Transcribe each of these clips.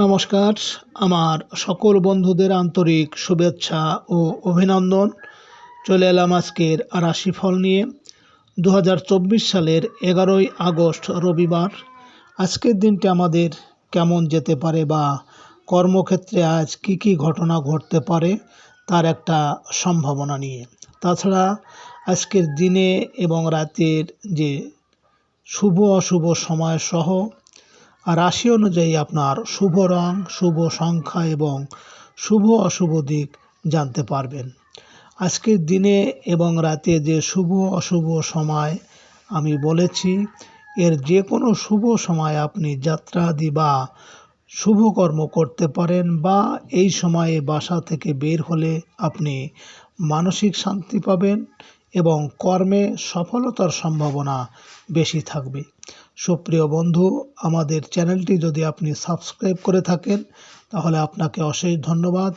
নমস্কার। আমার সকল বন্ধুদের আন্তরিক শুভেচ্ছা ও অভিনন্দন। চলে এলাম আজকের রাশিফল নিয়ে। দু হাজার চব্বিশ সালের এগারোই আগস্ট রবিবার। আজকের দিনটি আমাদের কেমন যেতে পারে বা কর্মক্ষেত্রে আজ কি কি ঘটনা ঘটতে পারে তার একটা সম্ভাবনা নিয়ে। তাছাড়া আজকের দিনে এবং রাতের যে শুভ অশুভ সময় সহ রাশি অনুযায়ী আপনার শুভ রং, শুভ সংখ্যা এবং শুভ অশুভ দিক জানতে পারবেন। আজকের দিনে এবং রাতে যে শুভ অশুভ সময় আমি বলেছি, এর যে কোনো শুভ সময় আপনি যাত্রাদি বা শুভকর্ম করতে পারেন বা এই সময়ে বাসা থেকে বের হলে আপনি মানসিক শান্তি পাবেন এবং কর্মে সফলতার সম্ভাবনা বেশি থাকবে। সুপ্রিয় বন্ধু, আমাদের চ্যানেলটি যদি আপনি সাবস্ক্রাইব করে থাকেন, তাহলে আপনাকে অশেষ ধন্যবাদ।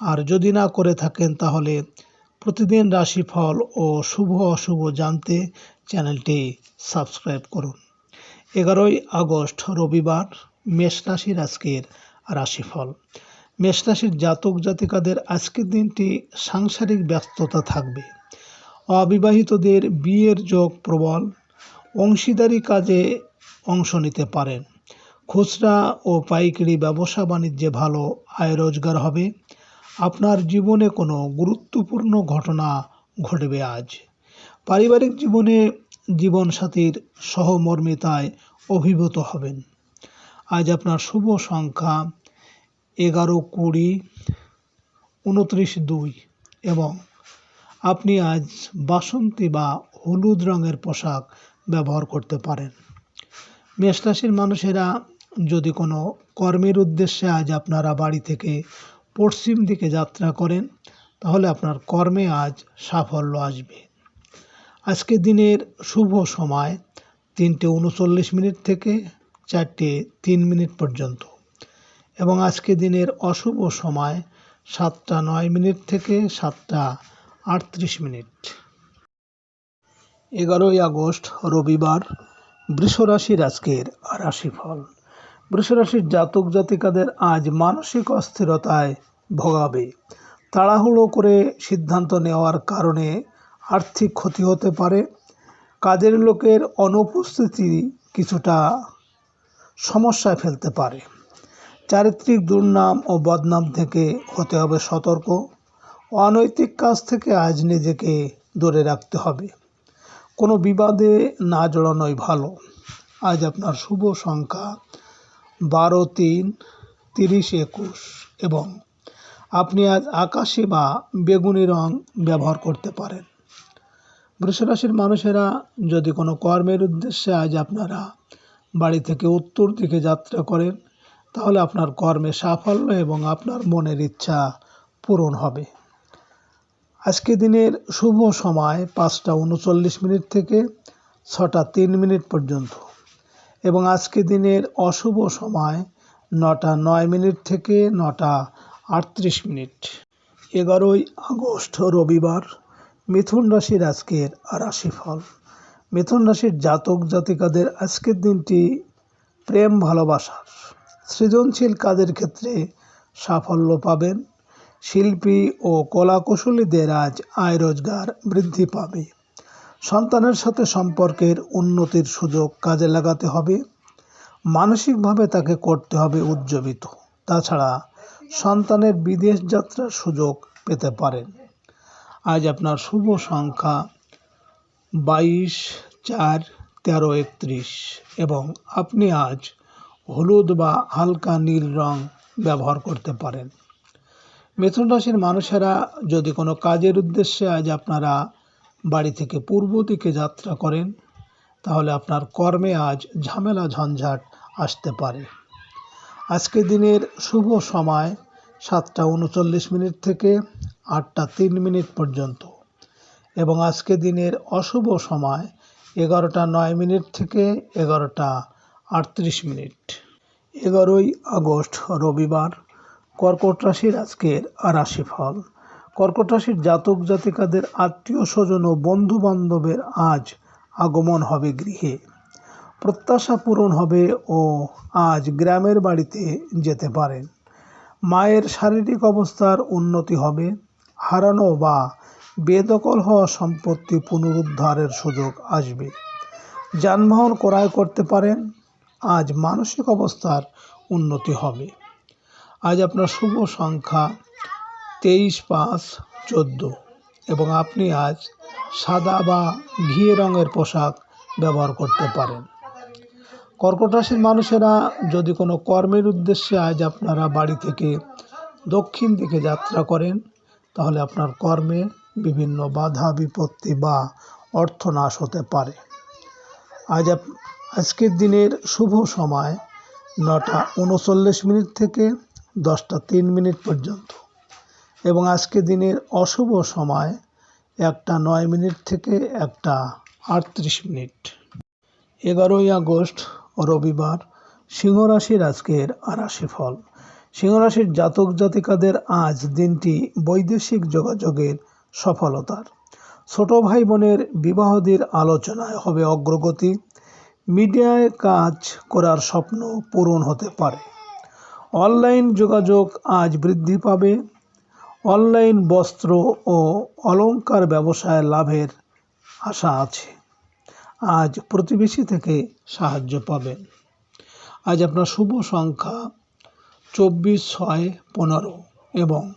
আর যদি না করে থাকেন, তাহলে প্রতিদিন রাশিফল ও শুভ অশুভ জানতে চ্যানেলটি সাবস্ক্রাইব করুন। এগারোই আগস্ট, রবিবার, মেষ রাশির আজকের রাশিফল। মেষ রাশির জাতক জাতিকাদের আজকের দিনটি সাংসারিক ব্যস্ততা থাকবে। অবিবাহিতদের বিয়ের যোগ প্রবল, অংশীদারি কাজে অংশ নিতে পারেন। খুচরা ও পাইকারি ব্যবসা বাণিজ্যে ভালো আয় রোজগার হবে। আপনার জীবনে কোনো গুরুত্বপূর্ণ ঘটনা ঘটবে আজ। পারিবারিক জীবনে জীবনসাথীর সহমর্মিতায় অভিভূত হবেন। আজ আপনার শুভ সংখ্যা এগারো কুড়ি, উনত্রিশ দুই এবং আপনি আজ বাসন্তী বা হলুদ রঙের পোশাক ব্যবহার করতে পারেন। মেষ রাশির মানুষেরা যদি কোনো কর্মের উদ্দেশ্যে আজ আপনারা বাড়ি থেকে পশ্চিম দিকে যাত্রা করেন, তাহলে আপনার কর্মে আজ সাফল্য আসবে। আজকে দিনের শুভ সময় তিনটে উনচল্লিশ মিনিট থেকে চারটে তিন মিনিট পর্যন্ত এবং আজকে দিনের অশুভ সময় সাতটা নয় মিনিট থেকে সাতটা আটত্রিশ মিনিট। এগারোই আগস্ট, রবিবার, বৃষরাশির আজকের রাশিফল। বৃষরাশির জাতক জাতিকাদের আজ মানসিক অস্থিরতায় ভোগাবে। তাড়াহুড়ো করে সিদ্ধান্ত নেওয়ার কারণে আর্থিক ক্ষতি হতে পারে। কাজের লোকের অনুপস্থিতি কিছুটা সমস্যায় ফেলতে পারে। চারিত্রিক দুর্নাম ও বদনাম থেকে হতে হবে সতর্ক। অনৈতিক কাজ থেকে আজ নিজেকে দূরে রাখতে হবে। কোনো বিবাদে না জড়ানোই ভালো। আজ আপনার শুভ সংখ্যা বারো তিন তিরিশ একুশ এবং আপনি আজ আকাশি বা বেগুনি রং ব্যবহার করতে পারেন। বৃষরাশির মানুষেরা যদি কোনো কর্মের উদ্দেশ্যে আজ আপনারা বাড়ি থেকে উত্তর দিকে যাত্রা করেন, তাহলে আপনার কর্মে সাফল্য এবং আপনার মনের ইচ্ছা পূরণ হবে। আজকে দিনের শুভ সময় পাঁচটা উনচল্লিশ মিনিট থেকে ছটা তিন মিনিট পর্যন্ত। এবং আজকে দিনের অশুভ সময় নটা নয় মিনিট থেকে নটা আটত্রিশ মিনিট। এগারোই আগস্ট, রবিবার, মিথুন রাশির আজকের রাশিফল। মিথুন রাশির জাতক জাতিকাদের আজকের দিনটি প্রেম ভালোবাসার। সৃজনশীল কাজের ক্ষেত্রে সাফল্য পাবেন। শিল্পী ও কলাকুশলীদের আজ আয় রোজগার বৃদ্ধি পাবে। সন্তানের সাথে সম্পর্কের উন্নতির সুযোগ কাজে লাগাতে হবে। মানসিকভাবে তাকে করতে হবে উজ্জীবিত। তাছাড়া সন্তানের বিদেশ যাত্রার সুযোগ পেতে পারেন। আজ আপনার শুভ সংখ্যা বাইশ, চার, তেরো, একত্রিশ এবং আপনি আজ হলুদ বা হালকা নীল রং ব্যবহার করতে পারেন। মিথুন রাশির মানুষেরা যদি কোনো কাজের উদ্দেশ্যে আজ আপনারা বাড়ি থেকে পূর্ব দিকে যাত্রা করেন, তাহলে আপনার কর্মে আজ ঝামেলা ঝঞ্ঝাট আসতে পারে। আজকে দিনের শুভ সময় সাতটা উনচল্লিশ মিনিট থেকে আটটা তিন মিনিট পর্যন্ত এবং আজকে দিনের অশুভ সময় এগারোটা নয় মিনিট থেকে এগারোটা আটত্রিশ মিনিট। এগারোই আগস্ট রবিবার কর্কট রাশির আজকের রাশিফল। কর্কট রাশির জাতক জাতিকাদের আত্মীয় স্বজন ও বন্ধু বান্ধবের আজ আগমন হবে গৃহে। প্রত্যাশা পূরণ হবে ও আজ গ্রামের বাড়িতে যেতে পারেন। মায়ের শারীরিক অবস্থার উন্নতি হবে। হারানো বা বেদখল হওয়া সম্পত্তি পুনরুদ্ধারের সুযোগ আসবে। যানবাহন ক্রয় করতে পারেন। আজ মানসিক অবস্থার উন্নতি হবে। আজ আপনার শুভ সংখ্যা তেইশ পাঁচ চোদ্দ। এবং আপনি আজ সাদা বা ঘিয়ে রঙের পোশাক ব্যবহার করতে পারেন। কর্কট রাশির মানুষেরা যদি কোনো কর্মের উদ্দেশ্যে আজ আপনারা বাড়ি থেকে দক্ষিণ দিকে যাত্রা করেন, তাহলে আপনার কর্মে বিভিন্ন বাধা, বিপত্তি বা অর্থনাশ হতে পারে। আজ আজকের দিনের শুভ সময় নটা উনচল্লিশ মিনিট থেকে দশটা তিন মিনিট পর্যন্ত। এবং আজকে দিনের অশুভ সময় একটা নয় মিনিট থেকে একটা আটত্রিশ মিনিট। এগারোই আগস্ট, রবিবার সিংহ রাশির আজকের আরাশি ফল সিংহ রাশির জাতক জাতিকাদের আজ দিনটি বৈদেশিক যোগাযোগের সফলতার। ছোট ভাই বোনের বিবাহদের আলোচনায় হবে অগ্রগতি। মিডিয়ায় কাজ করার স্বপ্ন পূরণ হতে পারে। অনলাইন যোগাযোগ আজ বৃদ্ধি পাবে। অনলাইন বস্ত্র ও অলংকার ব্যবসায় লাভের আশা আছে। আজ প্রতিবেশী থেকে সাহায্য পাবেন। আজ আপনার শুভ সংখ্যা চব্বিশ ছয় পনেরো এবং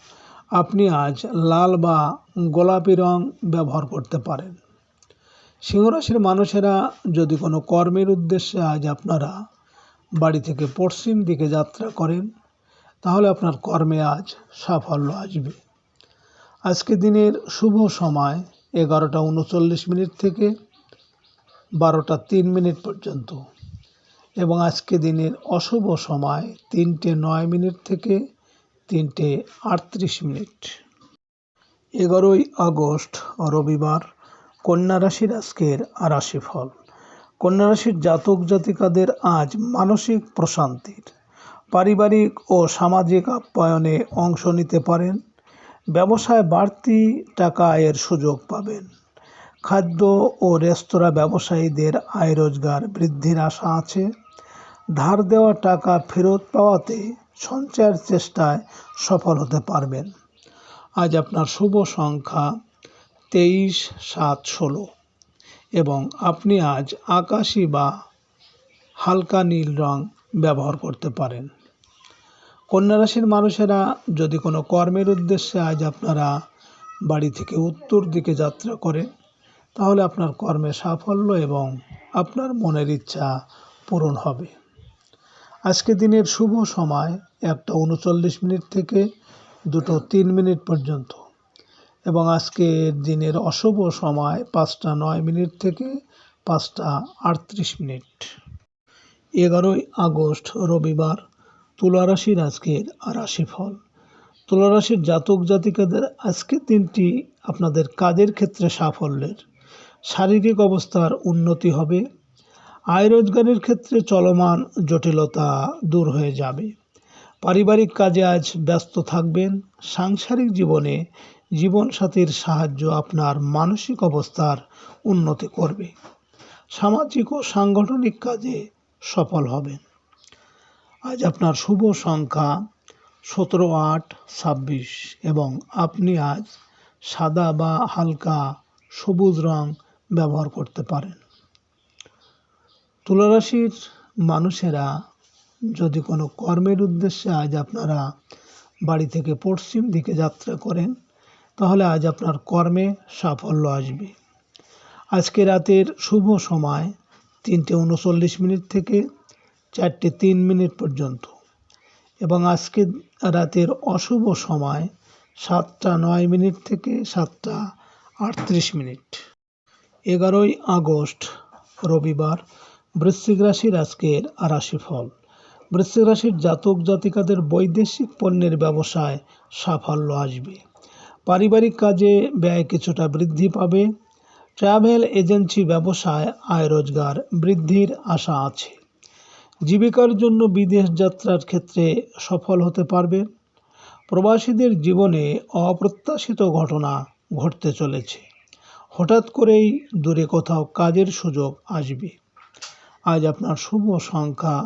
আপনি আজ লাল বা গোলাপি রং ব্যবহার করতে পারেন। সিংহরাশির মানুষেরা যদি কোনো কর্মের উদ্দেশ্যে আজ আপনারা বাড়ি থেকে পশ্চিম দিকে যাত্রা করেন, তাহলে আপনার কর্মে আজ সাফল্য আসবে। আজকে দিনের শুভ সময় এগারোটা উনচল্লিশ মিনিট থেকে বারোটা তিন মিনিট পর্যন্ত এবং আজকে দিনের অশুভ সময় তিনটে নয় মিনিট থেকে তিনটে আটত্রিশ মিনিট। এগারোই আগস্ট, রবিবার, কন্যা রাশির আজকের রাশি ফল কন্যা রাশির জাতক জাতিকাদের আজ মানসিক প্রশান্তির। পারিবারিক ও সামাজিক আপ্যায়নে অংশ নিতে পারেন। ব্যবসায় বাড়তি টাকা আয়ের সুযোগ পাবেন। খাদ্য ও রেস্তোরাঁ ব্যবসায়ীদের আয় রোজগার বৃদ্ধির আশা আছে। ধার দেওয়া টাকা ফেরত পাওয়াতে সঞ্চয়ের চেষ্টায় সফল হতে পারবেন। আজ আপনার শুভ সংখ্যা তেইশ সাত ষোলো। এবং আপনি আজ আকাশি বা হালকা নীল রং ব্যবহার করতে পারেন। কন্যা রাশির মানুষেরা যদি কোনো কর্মের উদ্দেশ্যে আজ আপনারা বাড়ি থেকে উত্তর দিকে যাত্রা করেন, তাহলে আপনার কর্মে সাফল্য এবং আপনার মনের ইচ্ছা পূরণ হবে। আজকে দিনের শুভ সময় একটা উনচল্লিশ মিনিট থেকে দুটো তিন মিনিট পর্যন্ত। এবং আজকের দিনের অশুভ সময় পাঁচটা নয় মিনিট থেকে পাঁচটা আটত্রিশ মিনিট। এগারোই আগস্ট, রবিবার, তুলারাশির আজকের রাশিফল। তুলারাশির জাতক জাতিকাদের আজকের দিনটি আপনাদের কাজের ক্ষেত্রে সাফল্যের। শারীরিক অবস্থার উন্নতি হবে। আয় রোজগারের ক্ষেত্রে চলমান জটিলতা দূর হয়ে যাবে। পারিবারিক কাজে আজ ব্যস্ত থাকবেন। সাংসারিক জীবনে জীবনসাথীর সাহায্য আপনার মানসিক অবস্থার উন্নতি করবে। সামাজিক ও সাংগঠনিক কাজে সফল হবেন। আজ আপনার শুভ সংখ্যা সতেরো আট ছাব্বিশ এবং আপনি আজ সাদা বা হালকা সবুজ রং ব্যবহার করতে পারেন। তুলারাশির মানুষেরা যদি কোনো কর্মের উদ্দেশ্যে আজ আপনারা বাড়ি থেকে পশ্চিম দিকে যাত্রা করেন তাহলে আজ আপনার কর্মে সাফল্য আসবে। আজকে রাতের শুভ সময় তিনটে উনচল্লিশ মিনিট থেকে চারটে তিন মিনিট পর্যন্ত। এবং আজকে রাতের অশুভ সময় সাতটা নয় মিনিট থেকে সাতটা আটত্রিশ মিনিট। এগারোই আগস্ট, রবিবার, বৃশ্চিক রাশির আজকের রাশিফল। বৃশ্চিক রাশির জাতক জাতিকাদের বৈদেশিক পণ্যের ব্যবসায় সাফল্য আসবে। পারিবারিক কাজে ব্যয় কিছুটা বৃদ্ধি পাবে। ট্রাভেল এজেন্সি ব্যবসায় আয় রোজগার বৃদ্ধির আশা আছে। জীবিকার জন্য বিদেশ যাত্রার ক্ষেত্রে সফল হতে পারবে। প্রবাসীদের জীবনে অপ্রত্যাশিত ঘটনা ঘটতে চলেছে। হঠাৎ করেই দূরে কোথাও কাজের সুযোগ আসবে। আজ আপনার শুভ সংখ্যা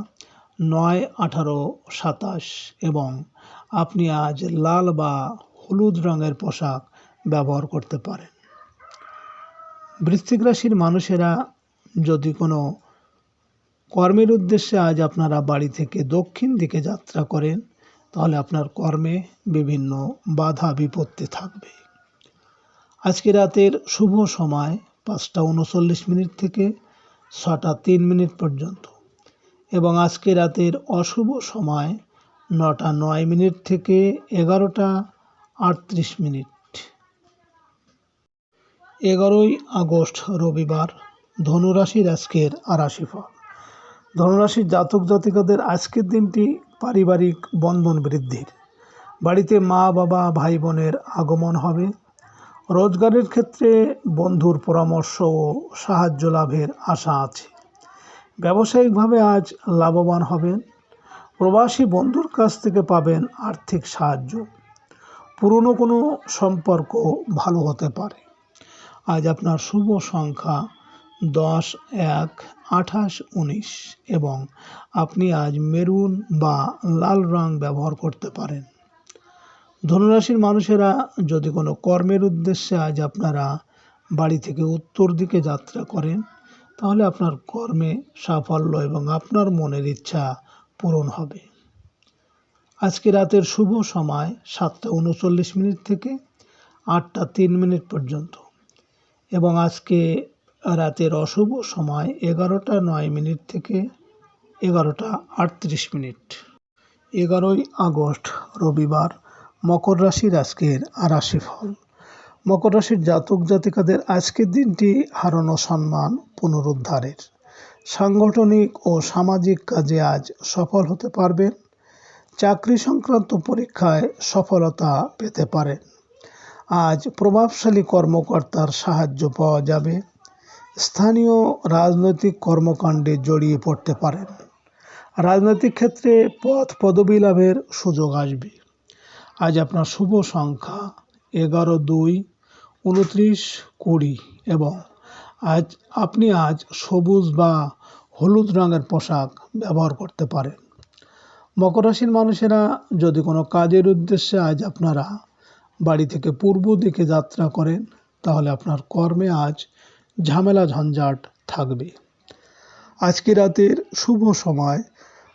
নয় আঠারো সাতাশ এবং আপনি আজ লাল বা হলুদ রঙের পোশাক ব্যবহার করতে পারেন বৃশ্চিক রাশির মানুষেরা যদি কোনো কর্মের উদ্দেশ্যে আজ আপনারা বাড়ি থেকে দক্ষিণ দিকে যাত্রা করেন, তাহলে আপনার কর্মে বিভিন্ন বাধা বিপত্তি থাকবে। আজকে রাতের শুভ সময় পাঁচটা উনচল্লিশ মিনিট থেকে ছটা তিন মিনিট পর্যন্ত এবং আজকে রাতের অশুভ সময় নটা নয় মিনিট থেকে এগারোটা আটত্রিশ মিনিট। এগারোই আগস্ট, রবিবার, ধনুরাশির আজকের আরাশি ফল ধনুরাশির জাতক জাতিকাদের আজকের দিনটি পারিবারিক বন্ধন বৃদ্ধির। বাড়িতে মা, বাবা, ভাই বোনের আগমন হবে। রোজগারের ক্ষেত্রে বন্ধুর পরামর্শ ও সাহায্য লাভের আশা আছে। ব্যবসায়িকভাবে আজ লাভবান হবেন। প্রবাসী বন্ধুর কাছ থেকে পাবেন আর্থিক সাহায্য। পুরনো কোনো সম্পর্ক ভালো হতে পারে। আজ আপনার শুভ সংখ্যা দশ, এক, আঠাশ, উনিশ এবং আপনি আজ মেরুন বা লাল রং ব্যবহার করতে পারেন। ধনুরাশির মানুষেরা যদি কোনো কর্মের উদ্দেশ্যে আজ আপনারা বাড়ি থেকে উত্তর দিকে যাত্রা করেন, তাহলে আপনার কর্মে সাফল্য এবং আপনার মনের ইচ্ছা পূরণ হবে। আজকে রাতের শুভ সময় সাতটা উনচল্লিশ মিনিট থেকে আটটা তিন মিনিট পর্যন্ত। এবং আজকে রাতের অশুভ সময় এগারোটা নয় মিনিট থেকে এগারোটা আটত্রিশ মিনিট। এগারোই আগস্ট, রবিবার মকর রাশির আজকের আরাশি ফল মকর রাশির জাতক জাতিকাদের আজকের দিনটি হারানো সম্মান পুনরুদ্ধারের। সাংগঠনিক ও সামাজিক কাজে আজ সফল হতে পারবেন। চাকরি সংক্রান্ত পরীক্ষায় সফলতা পেতে পারেন আজ প্রভাবশালী কর্মকর্তার সাহায্য পাওয়া যাবে। স্থানীয় রাজনৈতিক কর্মকাণ্ডে জড়িয়ে পড়তে পারেন। রাজনৈতিক ক্ষেত্রে পথ পদবী লাভের সুযোগ আসবে। আজ আপনার শুভ সংখ্যা এগারো, দুই, উনত্রিশ, কুড়ি এবং আজ আপনি আজ সবুজ বা হলুদ রঙের পোশাক ব্যবহার করতে পারেন। মকর রাশির মানুষেরা যদি কোনো কাজের উদ্দেশ্যে আজ আপনারা বাড়ি থেকে পূর্ব দিকে যাত্রা করেন, তাহলে আপনার কর্মে আজ ঝামেলা ঝঞ্ঝাট থাকবে। আজকে রাতের শুভ সময়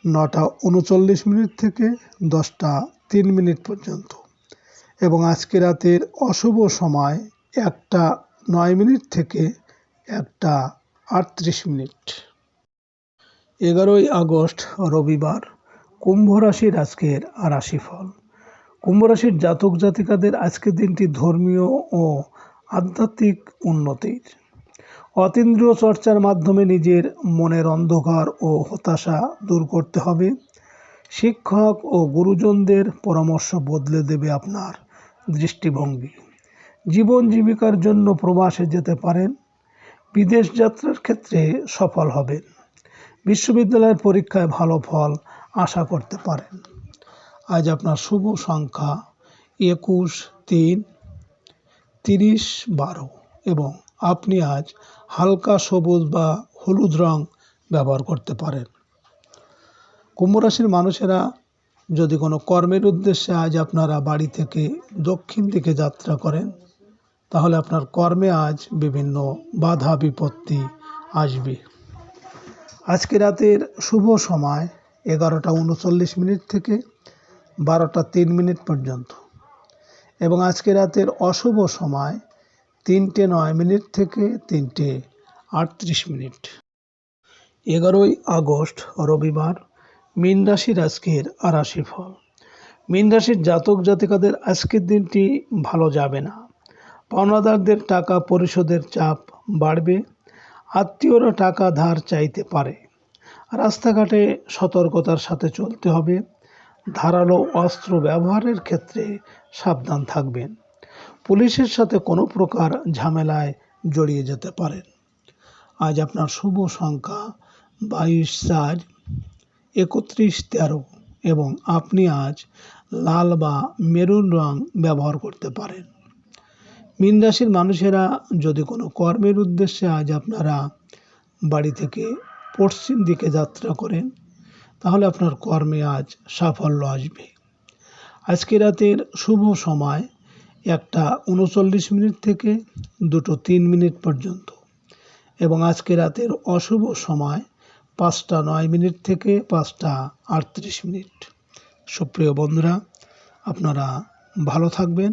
নটা উনচল্লিশ মিনিট থেকে দশটা তিন মিনিট পর্যন্ত এবং আজকে রাতের অশুভ সময় একটা নয় মিনিট থেকে একটা আটত্রিশ মিনিট। এগারোই আগস্ট রবিবার। কুম্ভ রাশির আজকের রাশি ফল কুম্ভ রাশির জাতক জাতিকাদের আজকের দিনটি ধর্মীয় ও আধ্যাত্মিক উন্নতির। অতীন্দ্রিয় চর্চার মাধ্যমে নিজের মনের অন্ধকার ও হতাশা দূর করতে হবে। শিক্ষক ও গুরুজনদের পরামর্শ বদলে দেবে আপনার দৃষ্টিভঙ্গি। জীবন জীবিকার জন্য প্রবাসে যেতে পারেন। বিদেশ যাত্রার ক্ষেত্রে সফল হবেন। বিশ্ববিদ্যালয়ের পরীক্ষায় ভালো ফল আশা করতে পারেন। আজ আপনার শুভ সংখ্যা একুশ, তিন, তিরিশ, বারো এবং আপনি আজ হালকা সবুজ বা হলুদ রং ব্যবহার করতে পারেন। কুম্ভ রাশির মানুষেরা যদি কোনো কর্মের উদ্দেশ্যে আজ আপনারা বাড়ি থেকে দক্ষিণ দিকে যাত্রা করেন, তাহলে আপনার কর্মে আজ বিভিন্ন বাধা বিপত্তি আসবে। আজকে রাতের শুভ সময় এগারোটা উনচল্লিশ মিনিট থেকে বারোটা তিন মিনিট পর্যন্ত। এবং আজকে রাতের অশুভ সময় তিনটে নয় মিনিট থেকে তিনটে আটত্রিশ মিনিট। এগারোই আগস্ট, রবিবার, মীন রাশির আজকের আরাশি ফল মীন রাশির জাতক জাতিকাদের আজকের দিনটি ভালো যাবে না। পাওনাদারদের টাকা পরিশোধের চাপ বাড়বে। আত্মীয়রা টাকা ধার চাইতে পারে। রাস্তাঘাটে সতর্কতার সাথে চলতে হবে। ধারালো অস্ত্র ব্যবহারের ক্ষেত্রে সাবধান থাকবেন। পুলিশের সাথে কোনো প্রকার ঝামেলায় জড়িয়ে যেতে পারেন। আজ আপনার শুভ সংখ্যা বাইশ চার, একত্রিশ তেরো এবং আপনি আজ লাল বা মেরুন রং ব্যবহার করতে পারেন। মীন রাশির মানুষেরা যদি কোনো কর্মের উদ্দেশ্যে আজ আপনারা বাড়ি থেকে পশ্চিম দিকে যাত্রা করেন, তাহলে আপনার কর্মে আজ সাফল্য আসবে। আজকে রাতের শুভ সময় একটা উনচল্লিশ মিনিট থেকে দুটো তিন মিনিট পর্যন্ত এবং আজকে রাতের অশুভ সময় পাঁচটা নয় মিনিট থেকে পাঁচটা আটত্রিশ মিনিট। সুপ্রিয় বন্ধুরা, আপনারা ভালো থাকবেন।